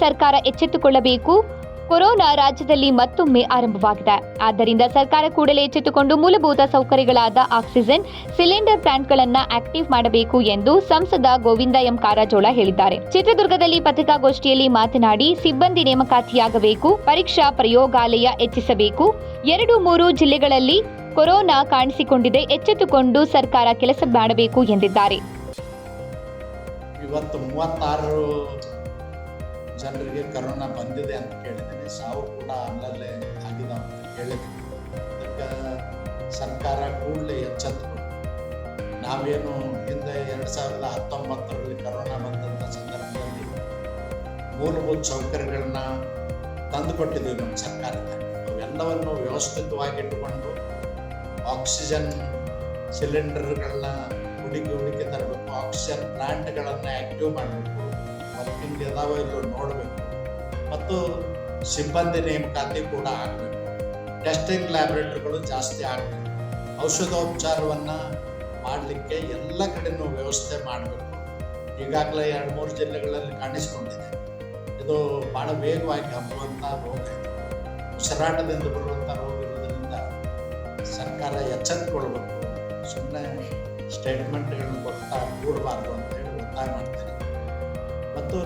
ಸರ್ಕಾರ ಎಚ್ಚೆತ್ತುಕೊಳ್ಳಬೇಕು. ಕೊರೋನಾ ರಾಜ್ಯದಲ್ಲಿ ಮತ್ತೊಮ್ಮೆ ಆರಂಭವಾಗಿದೆ. ಆದ್ದರಿಂದ ಸರ್ಕಾರ ಕೂಡಲೇ ಎಚ್ಚೆತ್ತುಕೊಂಡು ಮೂಲಭೂತ ಸೌಕರ್ಯಗಳಾದ ಆಕ್ಸಿಜನ್, ಸಿಲಿಂಡರ್ ಪ್ಲಾಂಟ್ಗಳನ್ನು ಆಕ್ಟಿವ್ ಮಾಡಬೇಕು ಎಂದು ಸಂಸದ ಗೋವಿಂದ ಎಂ ಕಾರಜೋಳ ಹೇಳಿದ್ದಾರೆ. ಚಿತ್ರದುರ್ಗದಲ್ಲಿ ಪತ್ರಿಕಾಗೋಷ್ಠಿಯಲ್ಲಿ ಮಾತನಾಡಿ ಸಿಬ್ಬಂದಿ ನೇಮಕಾತಿಯಾಗಬೇಕು, ಪರೀಕ್ಷಾ ಪ್ರಯೋಗಾಲಯ ಹೆಚ್ಚಿಸಬೇಕು. ಎರಡು ಮೂರು ಜಿಲ್ಲೆಗಳಲ್ಲಿ ಕೊರೋನಾ ಕಾಣಿಸಿಕೊಂಡಿದೆ, ಎಚ್ಚೆತ್ತುಕೊಂಡು ಸರ್ಕಾರ ಕೆಲಸ ಮಾಡಬೇಕು ಎಂದಿದ್ದಾರೆ. ಜನರಿಗೆ ಕರೋನಾ ಬಂದಿದೆ ಅಂತ ಕೇಳಿದ್ದೀನಿ ಸಾವು ಕೂಡ ಅಲ್ಲಲ್ಲೇ ಆಗಿದೆ ಅಂತ ಕೇಳಿದ್ದೀನಿ ಅದಕ್ಕೆ ಸರ್ಕಾರ ಕೂಡಲೇ ಎಚ್ಚೆತ್ತುಕೊಂಡು ನಾವೇನು ಹಿಂದೆ ಎರಡು ಸಾವಿರದ ಹತ್ತೊಂಬತ್ತರಲ್ಲಿ ಕರೋನಾ ಬಂದಂಥ ಸಂದರ್ಭದಲ್ಲಿ ಮೂಲಭೂತ ಸೌಕರ್ಯಗಳನ್ನ ತಂದುಕೊಟ್ಟಿದ್ದೀವಿ ನಮ್ಮ ಸರ್ಕಾರದಿಂದ ಅವೆಲ್ಲವನ್ನು ವ್ಯವಸ್ಥಿತವಾಗಿ ಇಟ್ಟುಕೊಂಡು ಆಕ್ಸಿಜನ್ ಸಿಲಿಂಡರ್ಗಳನ್ನ ಹುಡುಕಿ ಹುಡುಕಿ ತರಬೇಕು. ಆಕ್ಸಿಜನ್ ಪ್ಲಾಂಟ್ಗಳನ್ನು ಆಕ್ಟಿವ್ ಮಾಡಬೇಕು. ವರ್ಕಿಂಗ್ ಇದಾವ ಇಲ್ಲೋ ನೋಡಬೇಕು. ಮತ್ತು ಸಿಬ್ಬಂದಿ ನೇಮಕಾತಿ ಕೂಡ ಆಗಬೇಕು. ಟೆಸ್ಟಿಂಗ್ ಲ್ಯಾಬ್ರೇಟರಿಗಳು ಜಾಸ್ತಿ ಆಗಬೇಕು. ಔಷಧೋಪಚಾರವನ್ನು ಮಾಡಲಿಕ್ಕೆ ಎಲ್ಲ ಕಡೆನೂ ವ್ಯವಸ್ಥೆ ಮಾಡಬೇಕು. ಈಗಾಗಲೇ ಎರಡು ಮೂರು ಜಿಲ್ಲೆಗಳಲ್ಲಿ ಕಾಣಿಸ್ಕೊಂಡಿದೆ. ಇದು ಭಾಳ ವೇಗವಾಗಿ ಹಬ್ಬುವಂಥ ರೋಗ ಉಸಿರಾಟದಿಂದ ಬರುವಂಥ ರೋಗ ಇರೋದ್ರಿಂದ ಸರ್ಕಾರ ಎಚ್ಚೆತ್ತುಕೊಳ್ಬೇಕು ಸುಮ್ಮನೆ ಸ್ಟೇಟ್ಮೆಂಟ್ಗಳನ್ನು ಕೊಡ್ತಾ ಕೂಡಬಾರ್ದು ಅಂತೇಳಿ ಒತ್ತಾಯ ಮಾಡ್ತೀನಿ. ಮತ್ತು